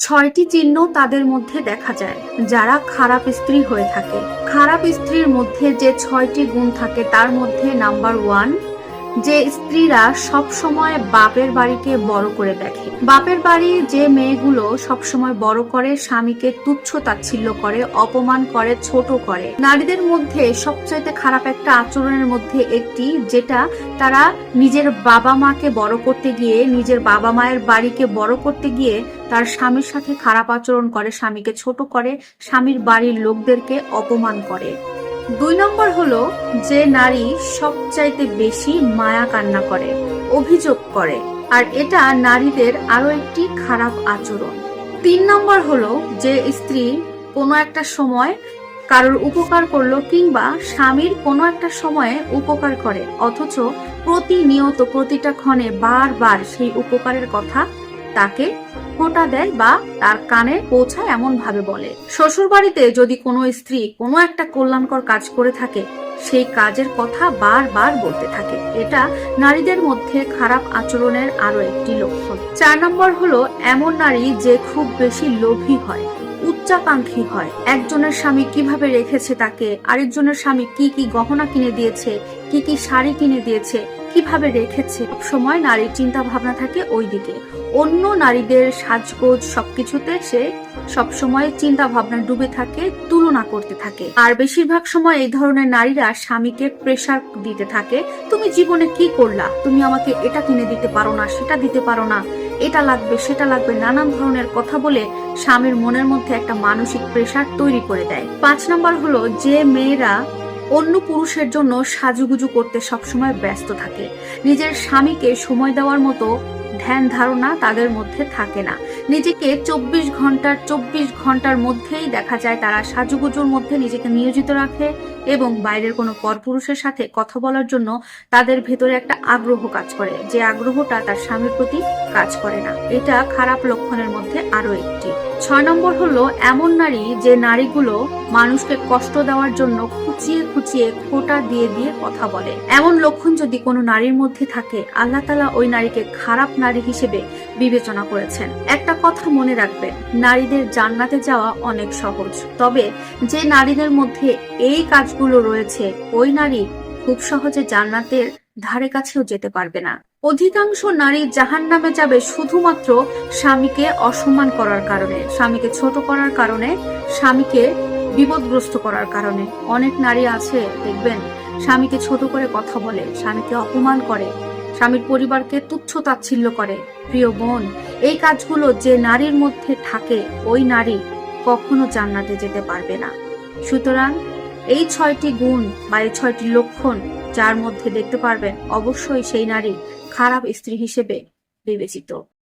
ছয়টি চিহ্ন তাদের মধ্যে দেখা যায়, যারা খারাপ স্ত্রী হয়ে থাকে। খারাপ স্ত্রীর মধ্যে যে ছয়টি গুণ থাকে, তার মধ্যে নাম্বার ওয়ান যে স্ত্রীরা সব সময় বাপের বাড়িকে বড় করে দেখে। বাপের বাড়ি যে মেয়েগুলো সব সময় বড় করে, স্বামীকে তুচ্ছ তাচ্ছিল্য করে, অপমান করে, ছোট করে। নারীদের মধ্যে সবচাইতে খারাপ একটা আচরণের মধ্যে একটি, যেটা তারা নিজের বাবা মাকে বড় করতে গিয়ে, নিজের বাবা মায়ের বাড়িকে বড় করতে গিয়ে তার স্বামীর সাথে খারাপ আচরণ করে, স্বামীকে ছোট করে, স্বামীর বাড়ির লোকদেরকে অপমান করে। দুই নম্বর হলো যে নারী সবচাইতে বেশি মায়া কান্না করে, অভিযোগ করে, আর এটা নারীদের আরও একটি খারাপ আচরণ। তিন নম্বর হলো যে স্ত্রী কোনো একটা সময় কারোর উপকার করল কিংবা স্বামীর কোনো একটা সময়ে উপকার করে, অথচ প্রতিনিয়ত প্রতিটা ক্ষণে বারবার সেই উপকারের কথা তাকে ফোঁটা দেয় বা তার কানে পৌঁছায় এমন ভাবে বলে। শ্বশুর বাড়িতে যদি কোনো স্ত্রী কোনো একটা কল্যাণকর কাজ করে থাকে, সেই কাজের কথা বারবার বলতে থাকে। এটা নারীদের মধ্যে খারাপ আচরণের আরও একটি লক্ষণ। চার নম্বর হলো, এমন নারী যে খুব বেশি লোভী হয়, উচ্চাকাঙ্ক্ষী হয়। একজনের স্বামী কীভাবে রেখেছে তাকে? আরেকজনের স্বামী কি কি গহনা কিনে দিয়েছে? কি কি শাড়ি কিনে দিয়েছে? কীভাবে রেখেছে? সময় নারীর চিন্তা ভাবনা থাকে ওই দিকে। অন্য নারীদের সাজগোজ সবকিছুতে সে সবসময় চিন্তা ভাবনা ডুবে থাকে, তুলনা করতে থাকে। আর বেশিরভাগ সময় এই ধরনের নারীরা স্বামীকে প্রেসার দিতে থাকে, তুমি জীবনে কি করলা? তুমি আমাকে এটা কিনে দিতে পারো না, সেটা দিতে পারো না, এটা লাগবে, সেটা লাগবে নানান ধরনের কথা বলে স্বামীর মনের মধ্যে একটা মানসিক প্রেশার তৈরি করে দেয়। পাঁচ নম্বর হলো যে মেয়েরা অন্য পুরুষের জন্য সাজুগুজু করতে সবসময় ব্যস্ত থাকে। নিজের স্বামীকে সময় দেওয়ার মতো ধ্যান ধারণা তাদের মধ্যে থাকে না। নিজেকে চব্বিশ ঘণ্টার চব্বিশ ঘণ্টার মধ্যেই দেখা যায় তারা সাজুগুজুর মধ্যে নিজেকে নিয়োজিত রাখে এবং বাইরের কোনো পরপুরুষের সাথে কথা বলার জন্য তাদের ভেতরে একটা আগ্রহ কাজ করে। যে আগ্রহটা তার স্বামীর প্রতি কাজ করে না। এটা খারাপ লক্ষণের মধ্যে আরও একটি। ছয় নম্বর হলো, এমন নারী যে নারীগুলো মানুষকে কষ্ট দেওয়ার জন্য খুচিয়ে খুচিয়ে খোটা দিয়ে দিয়ে কথা বলে। এমন লক্ষণ যদি কোনো নারীর মধ্যে থাকে, আল্লাহ তালা ওই নারীকে খারাপ নারী হিসেবে বিবেচনা করেছেন। একটা কথা মনে রাখবেন, নারীদের জান্নাতে যাওয়া অনেক সহজ। তবে যে নারীদের মধ্যে এই কাজগুলো রয়েছে, ওই নারী খুব সহজে জান্নাতের ধারে কাছেও যেতে পারবে না। অধিকাংশ নারী জাহান নামে যাবে শুধুমাত্র স্বামীকে অসম্মান করার কারণে, স্বামীকে ছোট করার কারণে, স্বামীকে বিপদগ্রস্ত করার কারণে। অনেক নারী আছে, দেখবেন, স্বামীকে ছোট করে কথা বলে, স্বামীকে অপমান করে, স্বামীর পরিবারকে তুচ্ছ তাচ্ছিল্য করে। প্রিয় বোন, এই কাজগুলো যে নারীর মধ্যে থাকে, ওই নারী কখনো জান্নাতে যেতে পারবে না। সুতরাং এই ছয়টি গুণ বা এই ছয়টি লক্ষণ যার মধ্যে দেখতে পারবেন অবশ্যই সেই নারী খারাপ স্ত্রী হিসেবে বিবেচিত।